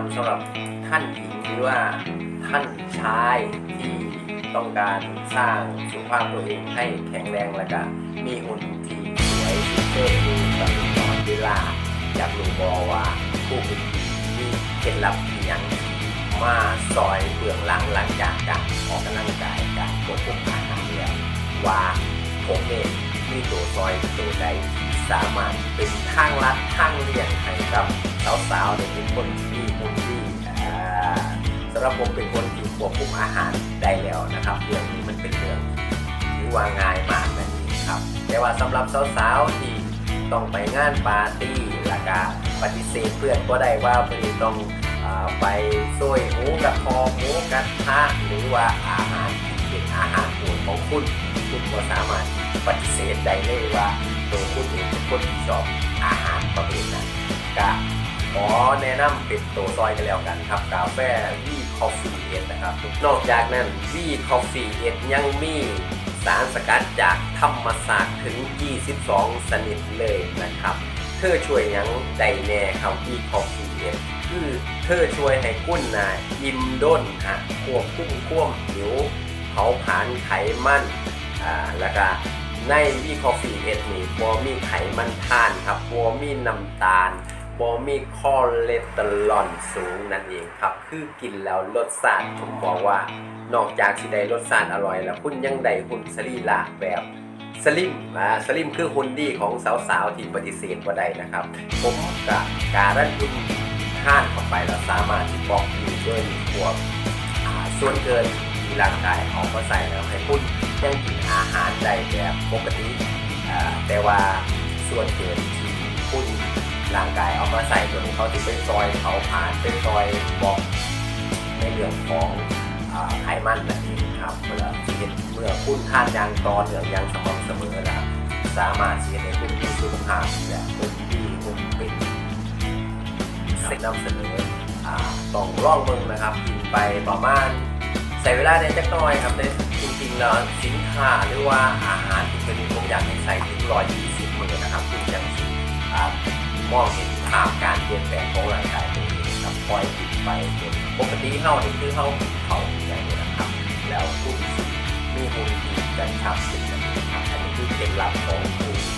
ำสำหรับท่านหญิงหรือว่าท่านชายที่ต้องการสร้างสุขภาพตัวเองให้แข็งแรงและก็มีหุ่นที่สวยสุดเท่อยู่ตลอดเวลาอยากรู้บอว่าผู้เป็นมีเคล็ดลับอย่างมาซอยเบื้องหลังหลังจากการออกกำลังกายการควบคุมอาหารแล้วว่าผมเองมีตัวซอยตัวใด สามารถเป็นทางลัดทางเลี่ยงให้กับสาวๆเนี่ยเป็นคนที่มีหุ่นดีอ่สำหรับผมเป็นคนที่ควบคุมอาหารได้แล้วนะครับเรื่องนี้มันเป็นเรื่องที่ว่าง่ายมากนั่นเองครับ แต่ว่าสำหรับสาวๆที่ต้องไปงานปาร์ตี้ล้วก็ปฏิเสธเพื่อนก็ได้ว่าเพื่อนต้องอไปซวยหมูกระทอหมูกระทะหรือว่าอาหารที่เป็นอาหารโปรดของคุณคุณก็สามารถปฏิเสธได้เลยว่า ตัวคุณเองเป็นคนที่ชอบอาหารประเภทนั้นก็ขอแนะนำเป็นตัวซอยกันแล้วกันครับกาแฟวีคอฟฟี่เอสนะครับ นอกจากนั้นวีคอฟฟี่เอสยังมีสารสกัดจากธรรมศาสตร์ถึง 22ชนิดเลยนะครับ เธอช่วยยังใดแน่ครับวีคอฟฟี่เอสคือเธอช่วยให้กุ้นนะอิ่มด้นฮะควบคุมควมหิวเผาผลาญไขมันอ่าแล้วก็ ในวีคอฟฟี่เอสนี่บ่มีไขมันทานครับบ่มีน้ำตาลบอมีคอเลสเตอรอลสูงนั่นเองครับ คือกินแล้วรสชาติผมบอกว่านอกจากสิได้รสชาติอร่อยแล้วคุณยังได้หุ่นสรีระแบบสลิมอ่าสลิมคือหุ่นดีของสาวๆที่ปฏิเสธว่าได้นะครับ ผมกับการันคุณท่านเข้าไปแล้วสามารถที่บอกอยู่ด้วยพวกส่วนเกินที่ร่างกายออกมาใส่แล้วให้คุณ ยังกินอาหารได้แบบปกติแต่ว่าส่วนเกินที่คุณร่างกายเอามาใส่ตัวนี้เขาที่เป็นซอยเผาผลาญเป็นซอยบอกในเรื่องของไขมันนั่นเองครับเมื่อที่เห็นเมื่อคุณทานยางต่อเนื่องยางสม่ำเสมอแล้วสามารถเสียในคุณมีสุขภาพและคุณดีคุณเป็นเซ็กนำเสนอต้องร่องมึงนะครับกินไปประมาณใส่เวลาในจักน้อยครับแต่จริงๆแล้ว สินค้าหรือว่าอาหารที่เป็นผมอยากให้ใส่ถึง120มื้อนะครับคุณยังสิอ่ามองเห็นภาพการเปลี่ยนแปลงของร่างกายตัวเองครับคอยติดไปจนปกติเฮานี่คือเฮาเขาอย่างนี้นะครับ แล้วผู้ที่มีหุ่นดีกันชับขึ้นนะครับอันนี้คือเคล็ดลับของผู้ที่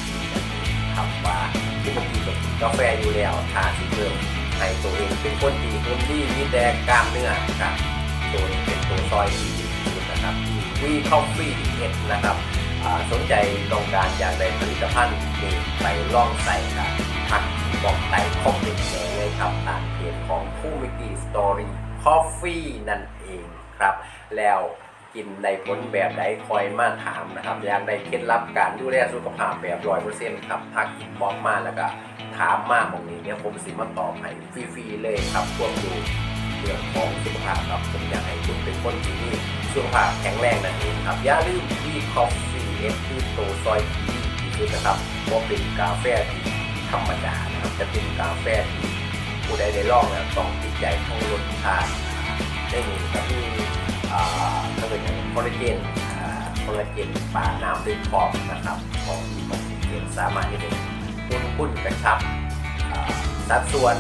ครับว่าที่กินกาแฟอยู่แล้วทาสิเพิ่มให้ตัวเองเป็นคนดีหุ่นดีมีแต่กล้ามเนื้อครับตัวนี้เป็นตัวซอยที่ดี ที่สุดนะครับที่วีคอฟเอ็ดนะครับสนใจต้องการอยากได้ผลิตภัณฑ์นี้ไปลองใส่กันทักบอกใต้คอมเมนต์เลยครับตามเพจของคู่มิกีสตอรี่คอฟฟี่นั่นเองครับ แล้วกินในผลแบบใดคอยมาถามนะครับ อยากได้เคล็ดลับการดูแลสุขภาพแบบร้อยเปอร์เซ็นต์ครับทักอินบ็อกมาแล้วก็ถามมาตรงนี้เนี่ยผมสิมาตอบให้ฟรีๆเลยครับพวกดู เรื่องของสุขภาพครับผมอยากให้คุณเป็นคนที่มีสุขภาพแข็งแรงนั่นเองครับอย่าลืมที่คอฟฟี่เอสที่โตซอยทีที่สุดนะครับเพราะเป็นกาแฟที่ธรรมดานะครับจะเป็นกาแฟที่ผู้ใดได้ลองแล้วต้องติดใจทั้งรสชาติได้มีก็มีอ่ถ้าเป็นอย่างคอลลาเจนอ่าคอลลาเจนปลาน้ำด้วยขอบนะครับของที่ของที่เกนสามารถที่จะคุ้นคุ้นกระชับสัดส่วน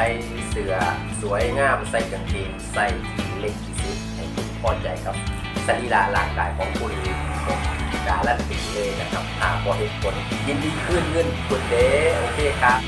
ใส่เสื้อสวยงามใส่กางเกงใส่ที่เล็กที่สุดให้คุณพอใจกับสรีระร่างกายของคุณผมการันตีเลยนะครับหาพอเหตุผลยินดีขึ้นเงินคุณเด้โอเคครับ